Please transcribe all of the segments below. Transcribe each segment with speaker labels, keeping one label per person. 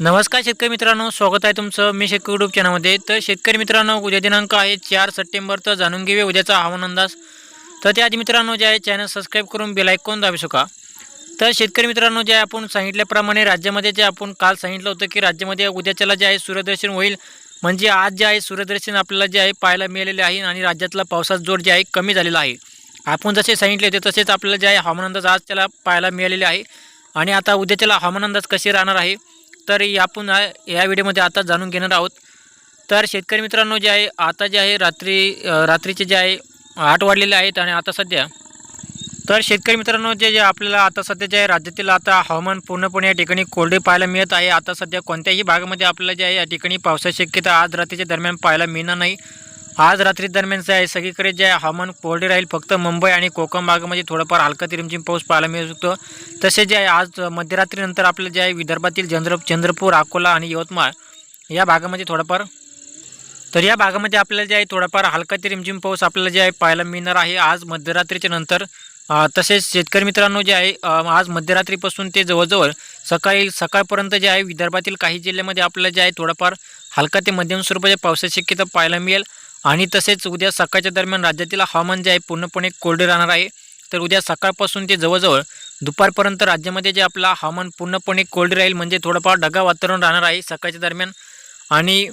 Speaker 1: नमस्कार शेतकरी मित्रांनो स्वागत आहे तुमचं मी शेतकरी युट्यूब चॅनलमध्ये तर शेतकरी मित्रांनो उद्या दिनांक आहे चार सप्टेंबर तर जाणून घेऊया उद्याचा हवामान अंदाज. तर त्याआधी मित्रांनो जे आहे चॅनल सबस्क्राईब करून बेल दाबू शका तर शेतकरी मित्रांनो जे आपण सांगितल्याप्रमाणे राज्यामध्ये जे आपण काल सांगितलं होतं की राज्यामध्ये उद्याच्याला जे आहे सूर्यदर्शन होईल. म्हणजे आज जे आहे सूर्यदर्शन आपल्याला जे आहे पाहायला मिळालेले आहे आणि राज्यातला पावसाचा जोर जे आहे कमी झालेला आहे. आपण जसे सांगितले होते तसेच आपल्याला जे आहे हवामान अंदाज आज त्याला पाहायला मिळालेले आहे. आणि आता उद्याच्याला हवामान अंदाज कसे राहणार आहे? तर आपण या व्हिडिओमध्ये आता जाणून घेणार आहोत. तर शेतकरी मित्रांनो जे आहे आता जे आहे रात्री रात्रीचे जे आहे आठ वाढलेले आहेत आणि आता सध्या. तर शेतकरी मित्रांनो जे जे आपल्याला आता सध्या जे आहे राज्यातील आता हवामान पूर्णपणे या ठिकाणी कोरडे पाहायला मिळत आहे. आता सध्या कोणत्याही भागामध्ये आपल्याला जे आहे या ठिकाणी पावसाची शक्यता आज रात्रीच्या दरम्यान पाहायला मिळणार नाही. आज रात्री दरम्यान जे आहे सगळीकडे जे आहे हवामान कोरडे राहील. फक्त मुंबई आणि कोकण भागामध्ये थोडंफार हलका तिरमचिम रिमझिम पाऊस पाहायला मिळू शकतो. तसे जे आहे आज मध्यरात्रीनंतर आपलं जे आहे विदर्भातील चंद्र चंद्रपूर अकोला आणि यवतमाळ या भागामध्ये थोडंफार तर या भागामध्ये आपल्याला जे आहे थोडाफार हलका ते रिमझिम पाऊस आपल्याला जे आहे पाहायला मिळणार आहे. आज मध्यरात्रीच्या नंतर तसेच शेतकरी मित्रांनो जे आहे आज मध्यरात्रीपासून ते जवळजवळ सकाळी सकाळपर्यंत जे आहे विदर्भातील काही जिल्ह्यामध्ये आपल्याला जे आहे थोडाफार हलका ते मध्यम स्वरूपाच्या पावसाची शक्यता पाहायला मिळेल. आणि तसेच उद्या सकाळच्या दरम्यान राज्यातील हवामान जे आहे पूर्णपणे कोरडे राहणार आहे. तर उद्या सकाळपासून ते जवळजवळ दुपारपर्यंत राज्यामध्ये जे आपला हवामान पूर्णपणे कोरडे राहील म्हणजे थोडंफार ढगा वातावरण राहणार आहे सकाळच्या दरम्यान. आणि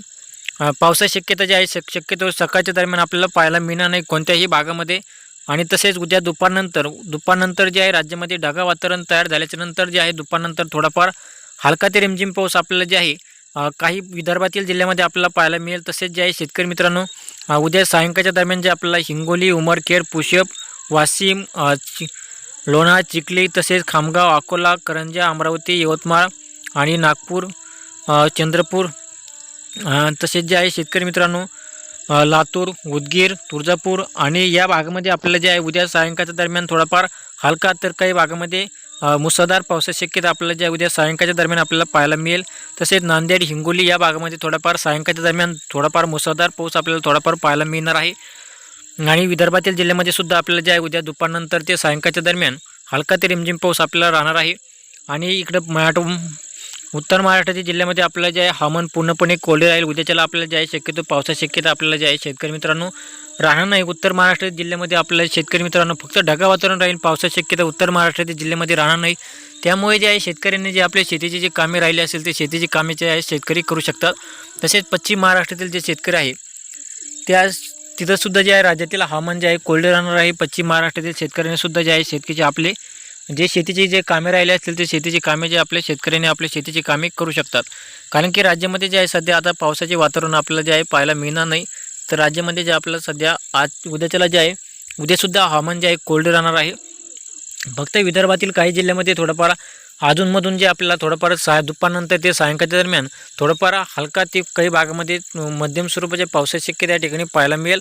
Speaker 1: पावसा पावसाची शक्यता जी आहे शक शक्यतो सकाळच्या दरम्यान आपल्याला पाहायला मिळणार नाही कोणत्याही भागामध्ये. आणि तसेच उद्या दुपारनंतर दुपारनंतर जे आहे राज्यामध्ये ढगा वातावरण तयार झाल्याच्यानंतर जे आहे दुपारनंतर थोडाफार हलका ते रिमझिम पाऊस आपल्याला जे आहे काही विदर्भातील जिल्ह्यामध्ये आपल्याला पाहायला मिळेल. तसेच जे आहे शेतकरी मित्रांनो उद्या सायंकाळच्या दरम्यान जे आपल्याला हिंगोली उमरखेड पुशप वाशिम चि लोणार चिखली तसेच खामगाव अकोला करंजा अमरावती यवतमाळ आणि नागपूर चंद्रपूर तसेच जे आहे शेतकरी मित्रांनो लातूर उदगीर तुळजापूर आणि या भागामध्ये आपल्याला जे आहे उद्या सायंकाळच्या दरम्यान थोडाफार हलका तर काही भागामध्ये मुसळधार पावसाची शक्यता आपल्याला जे आहे उद्या सायंकाळच्या दरम्यान आपल्याला पाहायला मिळेल तसेच नांदेड हिंगोली या भागामध्ये थोडाफार सायंकाळच्या दरम्यान थोडाफार मुसळधार पाऊस आपल्याला थोडाफार पाहायला मिळणार आहे. आणि विदर्भातील जिल्ह्यामध्ये सुद्धा आपल्याला जे आहे उद्या दुपारनंतर ते सायंकाळच्या दरम्यान हलका ते रिमझिम पाऊस आपल्याला राहणार आहे. आणि इकडं मराठ उत्तर महाराष्ट्रातील जिल्ह्यामध्ये आपल्याला जे आहे हवामान पूर्णपणे कोरडे राहील. उद्याच्याला आपल्याला जे आहे शक्यतो पावसाची शक्यता आपल्याला जे आहे शेतकरी मित्रांनो राहणार नाही. उत्तर महाराष्ट्र जिल्ह्यामध्ये आपल्याला शेतकरी मित्रांनो फक्त ढगा वातावरण राहील. पावसाची शक्यता उत्तर महाराष्ट्रातील जिल्ह्यामध्ये राहणार नाही. त्यामुळे जे आहे शेतकऱ्यांनी जे आपले शेतीची जी कामे राहिली असेल ते शेतीची कामे जे आहे शेतकरी करू शकतात. तसेच पश्चिम महाराष्ट्रातील जे शेतकरी आहे त्या तिथंसुद्धा जे आहे राज्यातील हवामान जे आहे कोरडे राहणार आहे. पश्चिम महाराष्ट्रातील शेतकऱ्यांनीसुद्धा जे आहे शेतकीचे आपले जे शेतीची जे कामे राहिले असतील ते शेतीची कामे जे आपल्या शेतकऱ्यांनी आपल्या शेतीची कामे करू शकतात. कारण की राज्यामध्ये जे आहे सध्या आता पावसाचे वातावरण आपल्याला जे आहे पाहायला मिळणार नाही. तर राज्यामध्ये जे आपल्याला सध्या आज उद्याच्याला जे आहे उद्यासुद्धा हवामान जे आहे कोरडे राहणार आहे. फक्त विदर्भातील काही जिल्ह्यामध्ये थोडंफार अजूनमधून जे आपल्याला थोडंफार सहा दुपारनंतर ते सायंकाळच्या दरम्यान थोडंफार हलका ते काही भागामध्ये मध्यम स्वरूपाच्या पावसाची शक्यता या ठिकाणी पाहायला मिळेल.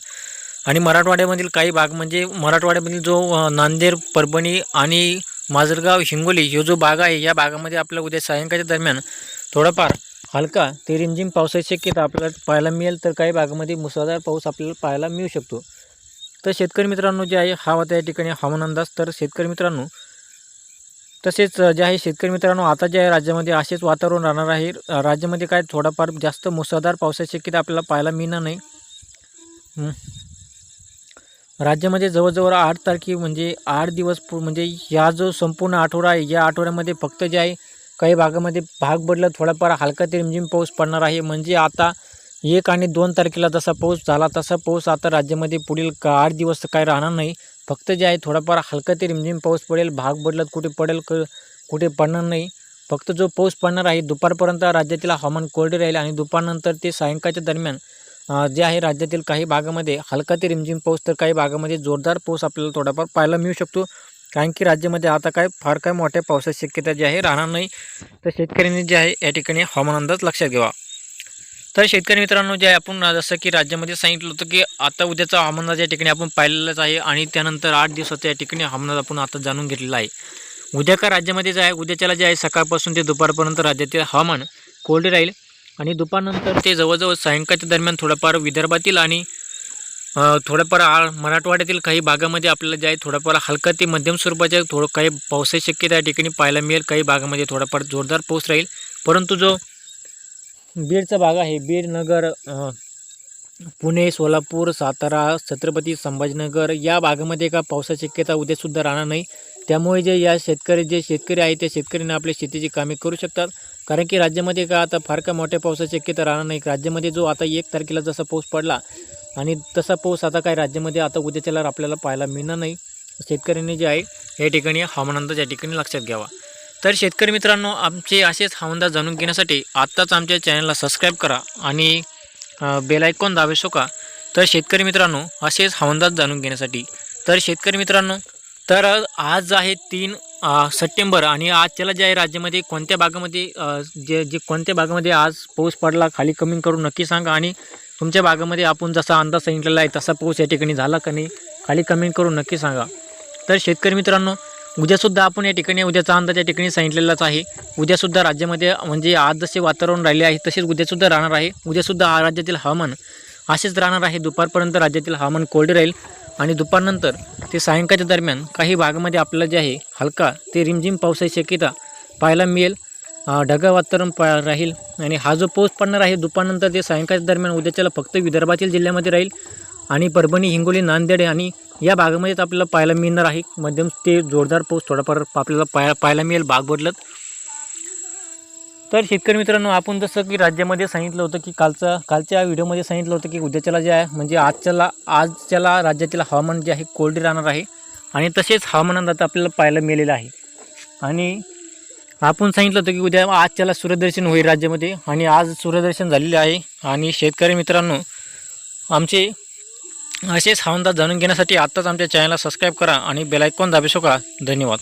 Speaker 1: आणि मराठवाड्यामधील काही भाग म्हणजे मराठवाड्यामधील जो नांदेड परभणी आणि माजलगाव हिंगोली ह्यो जो भाग आहे या भागामध्ये आपल्याला उद्या सायंकाळच्या दरम्यान थोडाफार हलका ते रिमझिम पावसाची शक्यता आपल्याला पाहायला मिळेल तर काही भागामध्ये मुसळधार पाऊस आपल्याला पाहायला मिळू शकतो. तर शेतकरी मित्रांनो जे आहे हा होता या ठिकाणी हवामान अंदाज. तर शेतकरी मित्रांनो तसेच जे आहे शेतकरी मित्रांनो आता जे आहे राज्यामध्ये असेच वातावरण राहणार आहे. राज्यामध्ये काय थोडाफार जास्त मुसळधार पावसाची शक्यता आपल्याला पाहायला मिळणार नाही. राज्यामध्ये जवळजवळ आठ तारखे म्हणजे आठ दिवस पू म्हणजे या जो संपूर्ण आठवडा आहे या आठवड्यामध्ये फक्त जे आहे काही भागामध्ये भाग बदलत थोडाफार हलका ते रिमझिम पाऊस पडणार आहे. म्हणजे आता एक आणि दोन तारखेला जसा पाऊस झाला तसा पाऊस आता राज्यामध्ये पुढील का आठ दिवस काय राहणार नाही. फक्त जे आहे थोडाफार हलका ते रिमझिम पाऊस पडेल भाग बदलत कुठे पडेल क कुठे पडणार नाही. फक्त जो पाऊस पडणार आहे दुपारपर्यंत राज्यातील हवामान कोरडे राहील आणि दुपारनंतर ते सायंकाळच्या दरम्यान जे आहे राज्यातील काही भागामध्ये हलका ते रिमझिम पाऊस तर काही भागामध्ये जोरदार पाऊस आपल्याला थोडाफार पाहायला मिळू शकतो. कारण की राज्यामध्ये आता काय फार काय मोठ्या पावसाची शक्यता जी आहे राहणार नाही. तर शेतकऱ्यांनी जे आहे या ठिकाणी हवामान अंदाज लक्षात घ्यावा. तर शेतकरी मित्रांनो जे आहे आपण जसं की राज्यामध्ये सांगितलं होतं की आता उद्याचा हवामान या ठिकाणी आपण पाहिलेलाच आहे आणि त्यानंतर आठ दिवसाचा या ठिकाणी हवामान आपण आता जाणून घेतलेला आहे. उद्या का राज्यामध्ये जे आहे उद्याच्याला जे आहे सकाळपासून ते दुपारपर्यंत राज्यातील हवामान कोरडे राहील. आणि दुपारनंतर ते जवळजवळ सायंकाळच्या दरम्यान थोडंफार विदर्भातील आणि थोडंफार आळ मराठवाड्यातील काही भागामध्ये आपल्याला जे आहे थोडंफार हलका ते मध्यम स्वरूपाच्या थोडं काही पावसाची शक्यता या ठिकाणी पाहायला मिळेल. काही भागामध्ये थोडाफार जोरदार पाऊस राहील. परंतु जो बीडचा भाग आहे बीड नगर पुणे सोलापूर सातारा छत्रपती संभाजीनगर या भागामध्ये का पावसाची शक्यता उद्यासुद्धा राहणार नाही. त्यामुळे जे या शेतकरी जे शेतकरी आहे त्या शेतकऱ्यांना आपल्या शेतीची कामे करू शकतात. कारण की राज्यामध्ये का आता फार का मोठ्या पावसाची शक्यता राहणार नाही. राज्यामध्ये जो आता एक तारखेला जसा पाऊस पडला आणि तसा पाऊस आता काय राज्यामध्ये आता उद्याच्याला आपल्याला पाहायला मिळणार नाही. शेतकऱ्यांनी जे आहे या ठिकाणी हवामान या ठिकाणी लक्षात घ्यावा. तर शेतकरी मित्रांनो आमचे असेच हवामान जाणून घेण्यासाठी आत्ताच आमच्या चॅनलला सबस्क्राईब करा आणि बेलायकॉन आयकॉन शोका का तर शेतकरी मित्रांनो असेच हवामान जाणून घेण्यासाठी. तर शेतकरी मित्रांनो तर आज आहे तीन सप्टेंबर आणि आजच्याला जे आहे राज्यामध्ये कोणत्या भागामध्ये जे जे कोणत्या भागामध्ये आज पाऊस पडला खाली कमी करून नक्की सांगा आणि तुमच्या भागामध्ये आपण जसा अंदाज सांगितलेला आहे तसा पाऊस या ठिकाणी झाला का नाही खाली कमेंट करून नक्की सांगा. तर शेतकरी मित्रांनो उद्यासुद्धा आपण या ठिकाणी उद्याचा अंदाज या ठिकाणी सांगितलेलाच आहे. उद्यासुद्धा राज्यामध्ये म्हणजे आज जसे वातावरण राहिले आहे तसेच उद्यासुद्धा राहणार आहे. उद्यासुद्धा राज्यातील हवामान असेच राहणार आहे. दुपारपर्यंत राज्यातील हवामान कोरडे राहील. आणि दुपारनंतर ते सायंकाळच्या दरम्यान काही भागामध्ये आपल्याला जे आहे हलका ते रिमझिम पावसाची शक्यता पाहायला मिळेल. ढगा वातावरण पा राहील आणि हा जो पाऊस पडणार आहे दुपारनंतर ते सायंकाळच्या दरम्यान उद्याच्याला फक्त विदर्भातील जिल्ह्यामध्ये राहील आणि परभणी हिंगोली नांदेड आणि या भागामध्येच आपल्याला पाहायला मिळणार आहे. मध्यम ते जोरदार पाऊस थोडाफार आपल्याला पाया पाहायला मिळेल. भाग बदलत तर शेतकरी मित्रांनो आपण जसं की राज्यामध्ये सांगितलं होतं की कालचा कालच्या व्हिडिओमध्ये सांगितलं होतं की उद्याच्याला जे आहे म्हणजे आजच्याला आजच्याला राज्यातील हवामान जे आहे कोरडे राहणार आहे. आणि तसेच हवामानात आता आपल्याला पाहायला मिळालेलं आहे. आणि आपण सांगितलं होतं की उद्या आजच्याला सूर्यदर्शन होईल राज्यामध्ये. आणि आज सूर्यदर्शन झालेले आहे. आणि शेतकरी मित्रांनो आमचे असेच हवामान जाणून घेण्यासाठी आत्ताच आमच्या चॅनलला सबस्क्राईब करा आणि बेलायकॉन दाबू शोका धन्यवाद.